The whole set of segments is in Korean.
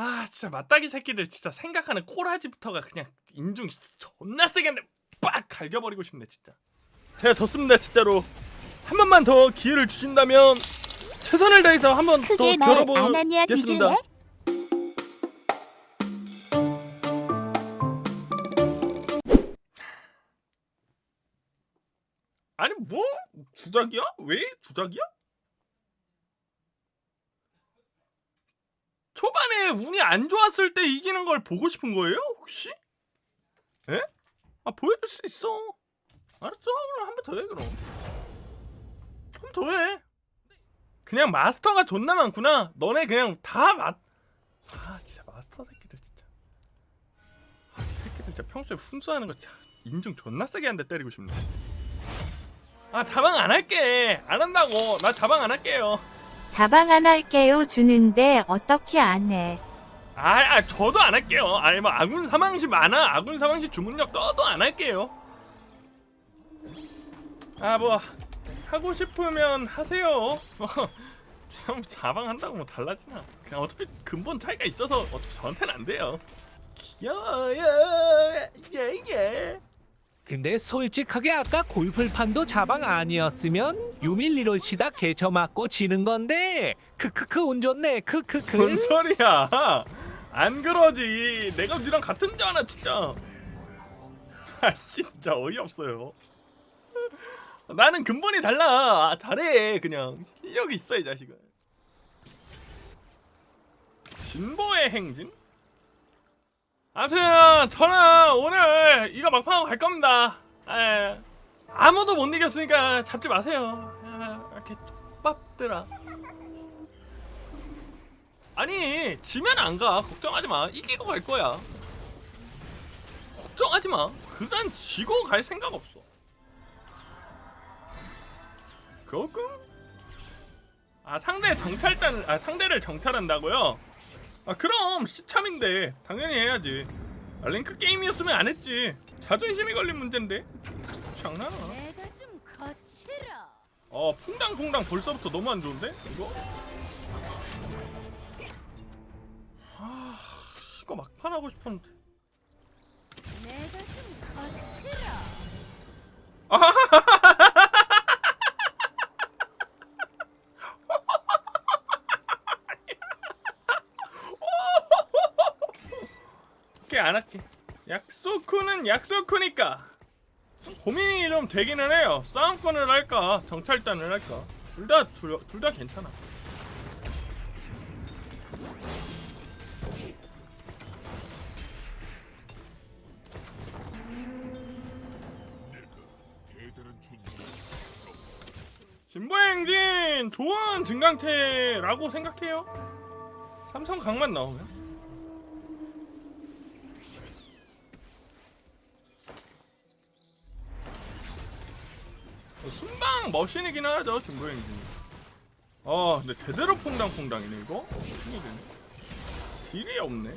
아 진짜 맞다기 새끼들 진짜 생각하는 꼬라지부터가 그냥 인중 존나 세게 빡 갈겨버리고 싶네 진짜 제가 졌습니다 진짜로 한 번만 더 기회를 주신다면 최선을 다해서 한 번 더 크게 말안 하냐 겨뤄보겠습니다 뒤질래? 아니 뭐 주작이야? 왜 주작이야? 초반에 운이 안 좋았을 때 이기는 걸 보고 싶은 거예요? 혹시? 에? 아 보여줄 수 있어. 알았어. 그럼 한 번 더 해 그럼. 한 번 더 해. 그냥 마스터가 존나 많구나. 너네 그냥 다 맛. 아 진짜 마스터 새끼들 진짜. 아, 이 새끼들 진짜 평소에 훈수하는 거 참, 인중 존나 세게 한 대 때리고 싶네. 아 자방 안 할게. 안 한다고. 나 자방 안 할게요. 자방 안 할게요 주는데 어떻게 안 해? 아, 아 저도 안 할게요. 아니 뭐 아군 사망시 많아. 아군 사망시 주문력 떠도 안 할게요. 아 뭐 하고 싶으면 하세요. 참 자방 한다고 뭐 달라지나? 그냥 어차피 근본 차이가 있어서 어차피 저한테는 안 돼요. 귀여워요. 예예. 근데 솔직하게 아까 골풀판도 자방 아니었으면 유밀리롤 치다 개쳐 맞고 지는 건데 크크크 운 좋네 뭔 크크크 소리야? 안 그러지. 내가 니랑 같은 줄 아나 진짜. 아 진짜 어이없어요. 나는 근본이 달라. 아, 잘해 그냥 실력이 있어 이 자식은. 진보의 행진? 아무튼 저는 오늘 이거 막판하고 갈 겁니다. 에, 아무도 못 이겼으니까 잡지 마세요. 아, 이렇게 족밥들아. 아니 지면 안 가. 걱정하지 마. 이기고 갈 거야. 걱정하지 마. 그단 지고 갈 생각 없어. 그거 아 상대 정찰단을 아 상대를 정찰한다고요 아 그럼. 시참인데. 당연히 해야지. 아, 랭크 게임이었으면 안 했지. 자존심이 걸린 문제인데. 장난하나 내가 좀 거칠어. 어 퐁당퐁당 벌써부터 너무 안 좋은데? 이거? 아 이거 막판 하고 싶었는데. 내가 좀 거칠어. 오케이 안 할게. 약속 후니까. 고민이 좀 되기는 해요. 싸움권을 할까 정찰단을 할까. 둘 다 둘 다 괜찮아. 진보행진 좋은 증강체라고 생각해요. 삼성 강만 나오면 순방 머신이긴 하죠 진보행진 아 근데 제대로 퐁당퐁당이네 이거 신이 되네 딜이 없네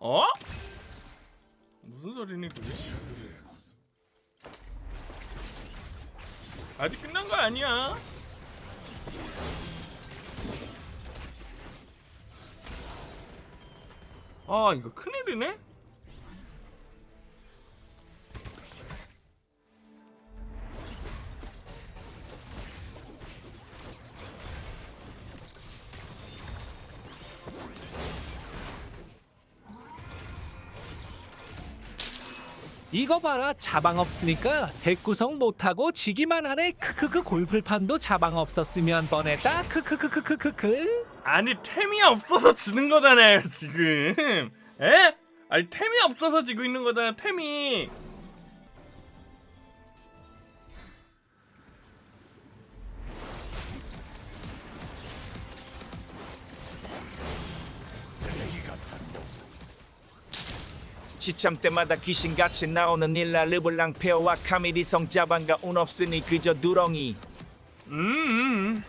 어? 무슨 소리니 그게? 아직 끝난 거 아니야. 아 이거 큰일이네. 이거 봐라 자방 없으니까 대구성 못하고 지기만 하네 크크크 골풀판도 자방 없었으면 뻔했다 크크크크크크크 아니 템이 없어서 지는 거잖아요 지금. 에? 아니 템이 없어서 지고 있는 거잖아 템이. 시참 때마다 귀신같이 나오는 일라 르블랑 페어와 카밀이 성자반가 운 없으니 그저 누렁이 음. 음.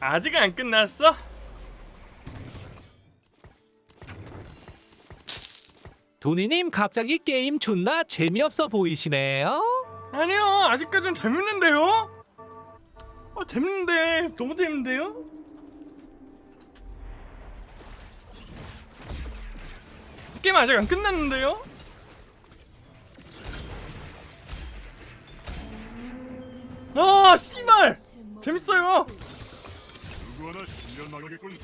아직 안 끝났어? 도니님 갑자기 게임 존나 재미없어 보이시네요. 아니요, 아직까지는 재밌는데요? 아, 재밌는데, 너무 재밌는데요? 게임 아직 안 끝났는데요? 아 씨발 재밌어요 누구 하나 신경 나가겠군.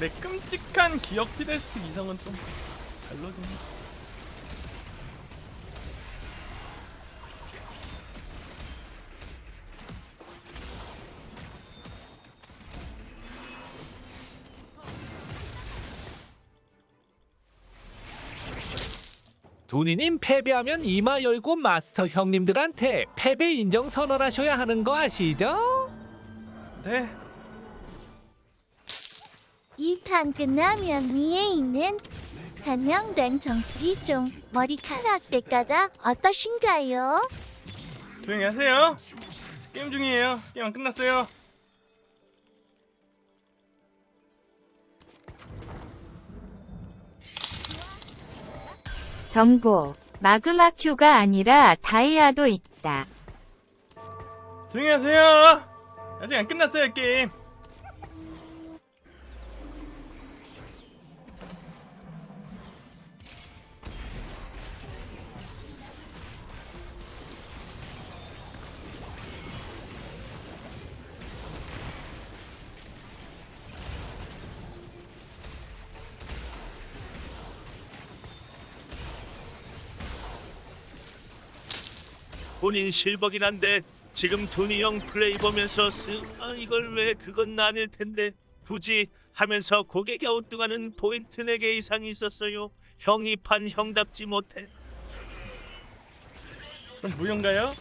내 끔찍한 기억 피데스틱 이성은 좀 별로긴 해 도니님 패배하면 이마 열고 마스터 형님들한테 패배 인정 선언하셔야 하는 거 아시죠? 네이 판 끝나면 위에 있는 한명된 정수리 좀 머리카락 때까다 어떠신가요? 조용히 하세요 게임 중이에요 게임 안 끝났어요 정보. 마그마 큐가 아니라 다이아도 있다. 조용히 하세요 아직 안 끝났어요 게임 본인 실버긴 한데 지금 도니 형 플레이 보면서 스, 아, 이걸 왜 그건 아닐 텐데 굳이 하면서 고개 갸우뚱하는 포인트 4개 이상이 있었어요. 형이 판 형답지 못해. 그럼 무용가요?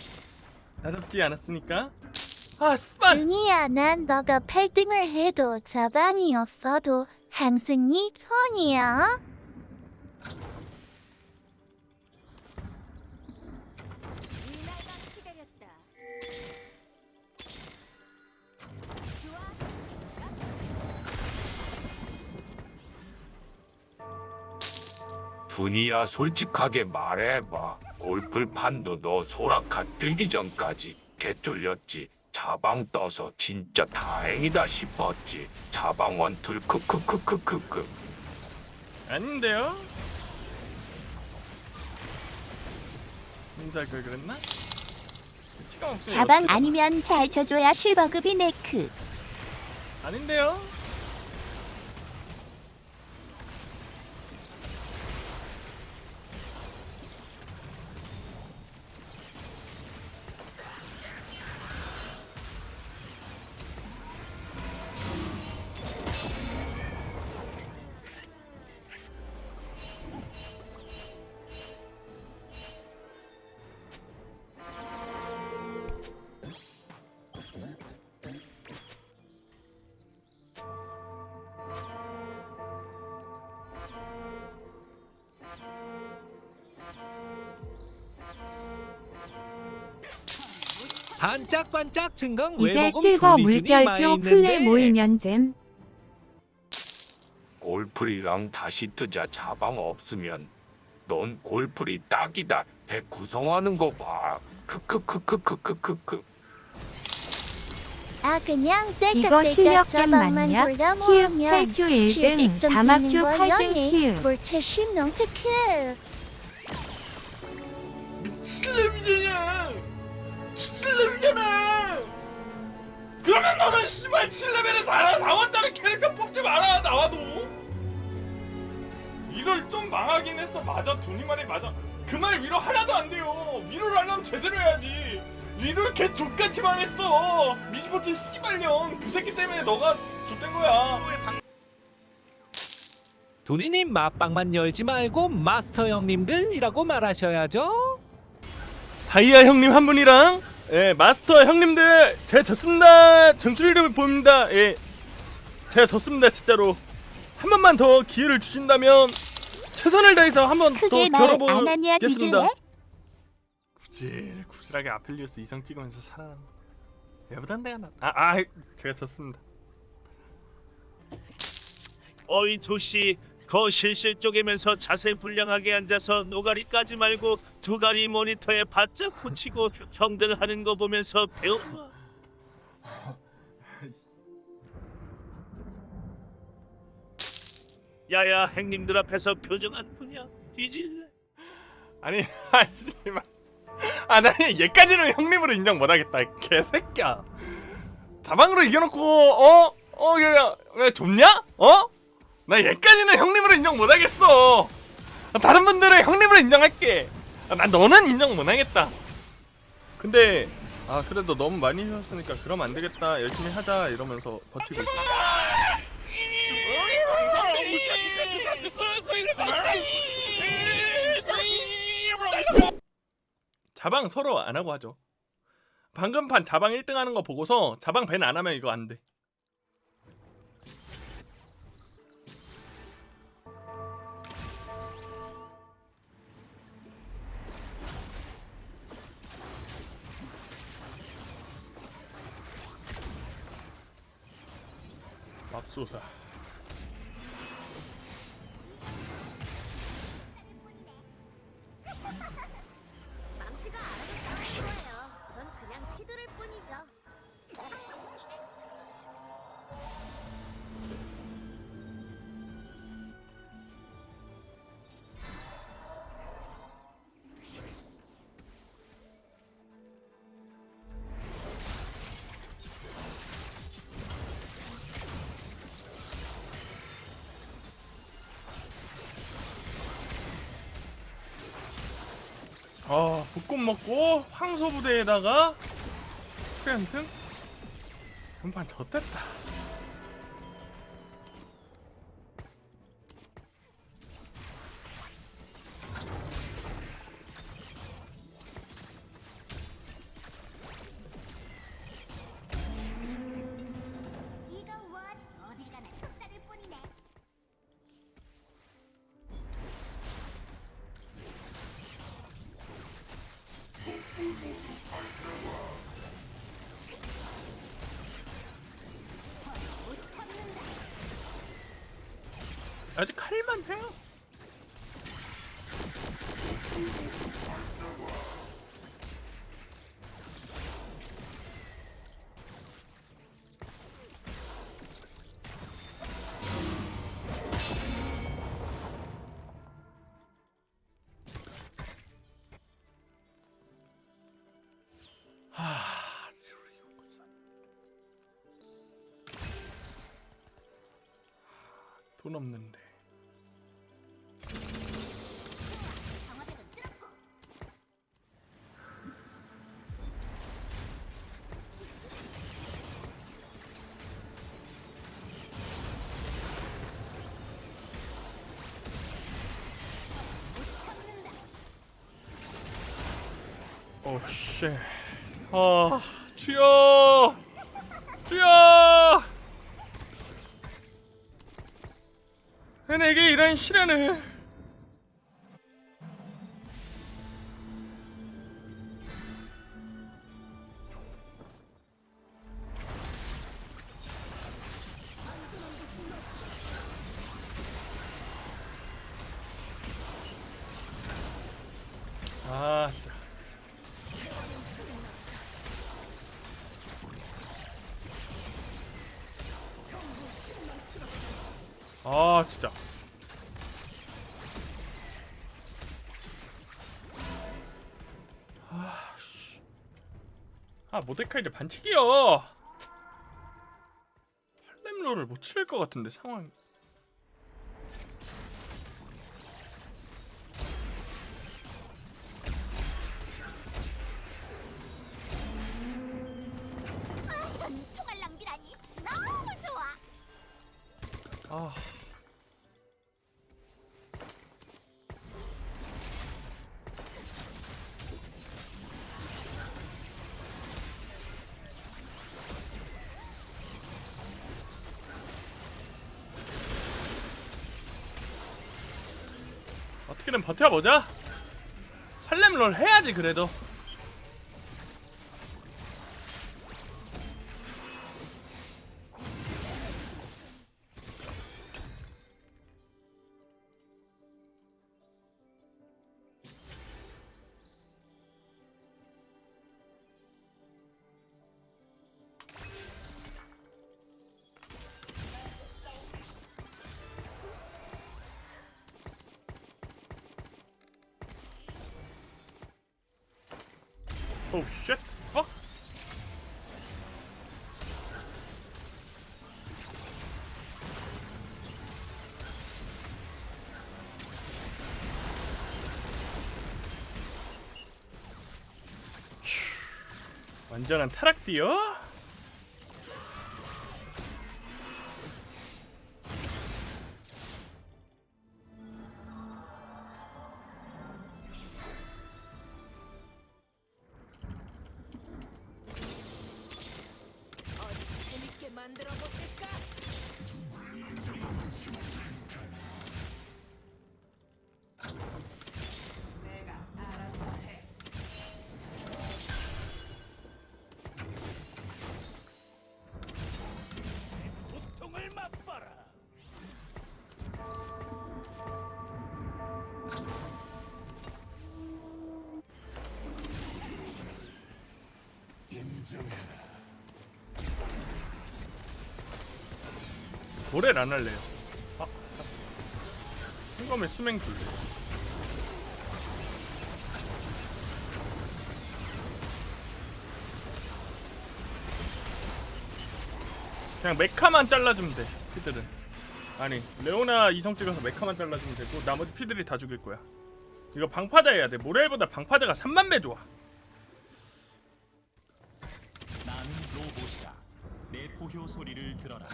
나답지 않았으니까 아 씨발 윤희야 난 너가 8등을 해도 자반이 없어도 항상 네 편이야 두니야 솔직하게 말해봐. 골플판도 너 소라카 뜨기 전까지 개쫄렸지. 자방 떠서 진짜 다행이다 싶었지. 자방 원 툴 크크크크크크. 아닌데요? 인사할 걸 그랬나? 치가 자방 어떻게- 아니면 잘 쳐줘야 실버급이 네크 아닌데요? 반짝반짝 증강 이제 실버 물결표 플레 모이면 됨. 골프리랑 다시 뜨자 자방 없으면 넌 골프리 딱이다. 백 구성하는 거 봐. 크크크크크크크크. 아 그냥 이거 실력 겜 맞냐? 키읔 큐 7Q 1등, 다마큐 8등 키읔. 볼체 10명 특큐 말이 맞아. 그 말 위로 하나도 안 돼요. 위로를 하려면 제대로 해야지. 위로를 개 족같이 망했어. 미지보트 씨발년. 그 새끼 때문에 너가 족된 거야. 두니님 맛방만 열지 말고 마스터 형님들이라고 말하셔야죠. 다이아 형님 한 분이랑 예, 마스터 형님들 제가 졌습니다. 전술이름을 보입니다. 예, 제가 졌습니다 진짜로. 한 번만 더 기회를 주신다면 최선을 다해서 한번 더. 뒤질래? 구질 구슬하게 아펠리오스 이성 찍으면서 살아남. 얘보단 내가 나. 아, 아, 제가 졌습니다. 어이 도시 거실실 쪼개면서 자세 불량하게 앉아서 노가리 까지 말고 두가리 모니터에 바짝 붙이고 형들 하는 거 보면서 배워. 야야 행님들 앞에서 표정 안 푸냐? 뒤질래? 아니, 아니, 마- 아, 나 얘까지는 형님으로 인정 못하겠다. 이 개새끼야. 다방으로 이겨놓고 어, 어, 야, 야, 좁냐? 어? 나 얘까지는 형님으로 인정 못하겠어. 다른 분들은 형님으로 인정할게. 아, 난 너는 인정 못하겠다. 근데 아 그래도 너무 많이 쉬었으니까 그럼 안 되겠다. 열심히 하자 이러면서 버티고 있어. 자방 서로 안 하고 하죠. 방금 판 자방 1등 하는 거 보고서 자방 밴 안 하면 이거 안 돼. 맙소사. 아 볶음 먹고 황소 부대에다가 스크랜승 전판 졌댔다. 아직 칼만 해요. 하, 돈 없는 오 씨. 아. 주여. 왜 내게 이런 시련을? 아 진짜. 아씨. 아 모데카이드 반칙이요. 할렘로를 못 칠 것 같은데 상황이 어떻게든 버텨보자. 할렘롤 해야지 그래도 완전한 타락디어? 노래를 안 할래요. 아 흥검의 수맹 둘래 그냥 메카만 잘라주면 돼 피들은. 아니 레오나 이성 찍어서 메카만 잘라주면 되고 나머지 피들이 다 죽일 거야. 이거 방파자 해야 돼. 모렐보다 방파자가 3만 배 좋아. 나는 로봇이다. 내 포효 소리를 들어라.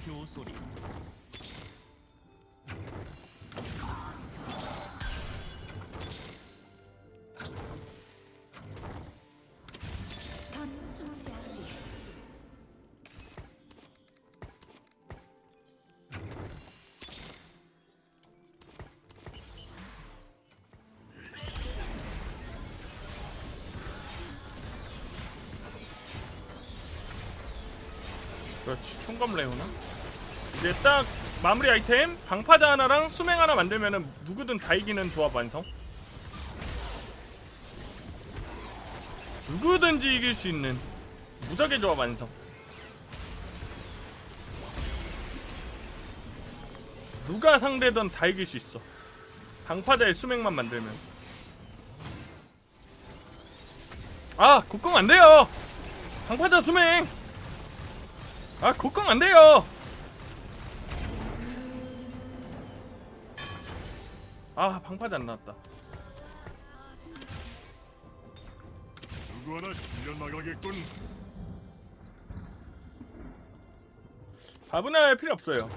포효 소리. 그렇지. 총검 레오나? 이제 딱 마무리 아이템 방파자 하나랑 수맹 하나 만들면은 누구든 다 이기는 조합 완성. 누구든지 이길 수 있는 무적의 조합 완성. 누가 상대든 다 이길 수 있어. 방파자의 수맹만 만들면. 아 곡공 안 돼요! 방파자 수맹 아 곡공 안 돼요. 아 방파제 안 나왔다. 누구 하나 실려 나가겠군. 바분할 필요 없어요.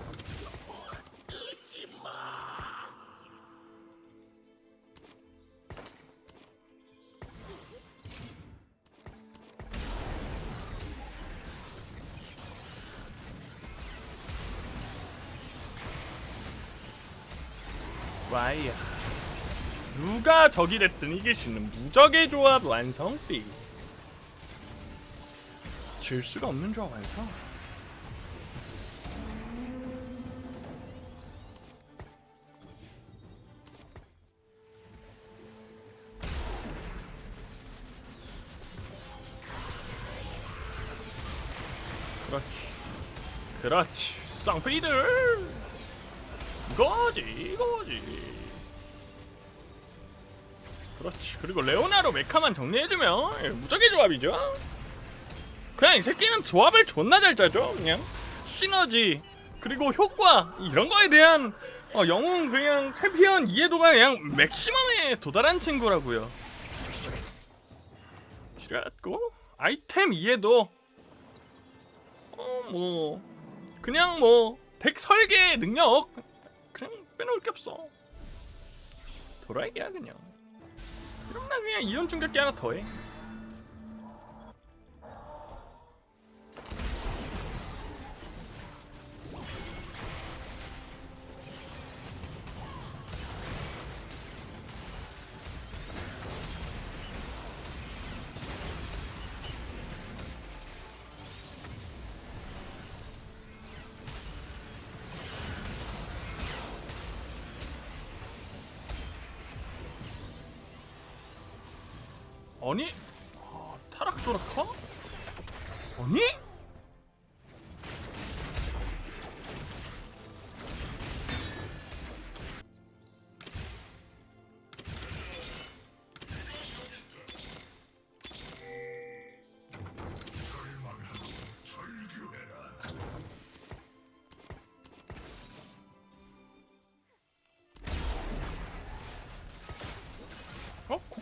와이야. 누가 적이 됐든 이길 수 있는 무적의 조합 완성띠. 질 수가 없는 조합 완성. 그렇지. 그렇지. 쌍피들. 이거지 이거지. 그렇지. 그리고 레오나로 메카만 정리해주면 예, 무적의 조합이죠. 그냥 이 새끼는 조합을 존나 잘 짜죠 그냥. 시너지 그리고 효과 이런 거에 대한 어, 영웅 그냥 챔피언 이해도가 그냥 맥시멈에 도달한 친구라고요. 지렸고? 아이템 이해도. 어 뭐 그냥 뭐 덱 설계 능력 빼놓을 게 없어. 도라이기야 그냥. 이러면 나 그냥 이온 충격기 하나 더해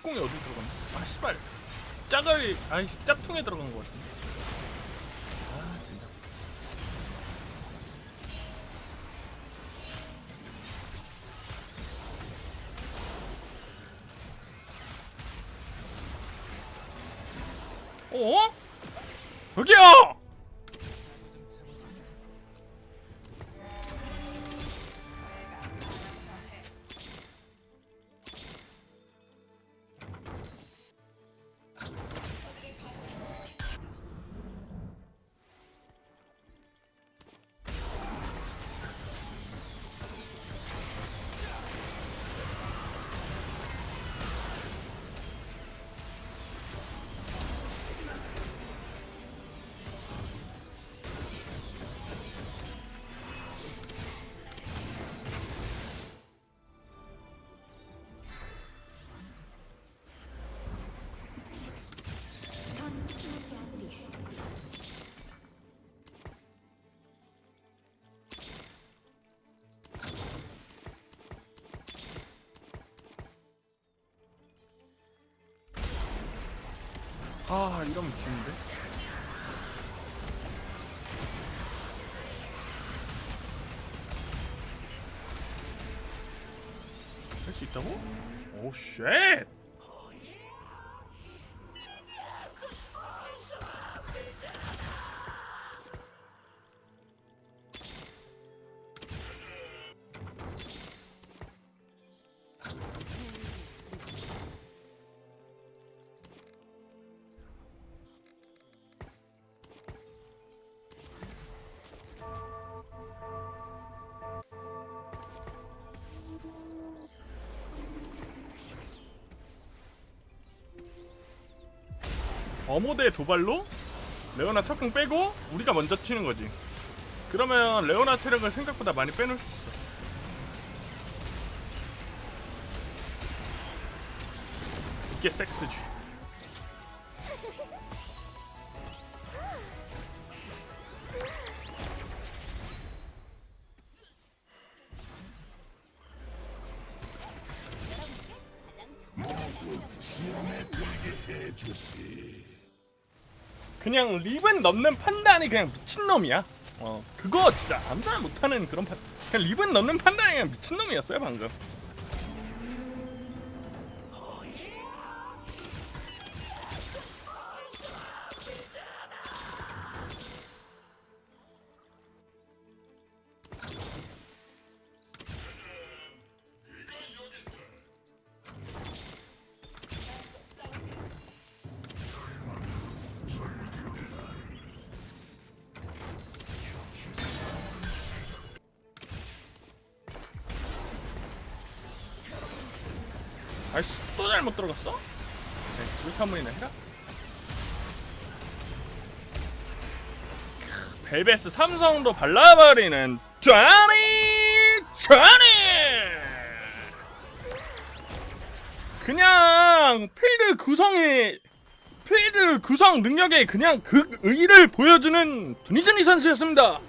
어? 콧공이 어디 들어갔나? 아 씨발 짜가리 아이씨 짝퉁에 들어간 것 같은데 이러면 지는데 할 수 있다고? 오 쉣! 어모대 도발로 레오나 척궁 빼고 우리가 먼저 치는 거지. 그러면 레오나 체력을 생각보다 많이 빼놓을 수 있어. 이게 섹스지. 그냥 립은 넣는 판단이 그냥 미친놈이야. 어, 그거 진짜 아무나 못하는 그런 판. 그냥 립은 넣는 판단이 그냥 미친놈이었어요 방금. 또 잘못 들어갔어? 네, 이렇게 한 번이나 해라. 크, 벨베스 삼성도 발라버리는 쟈니 토니 그냥 필드 구성의 필드 구성 능력에 그냥 극의를 보여주는 드니즈니 선수였습니다.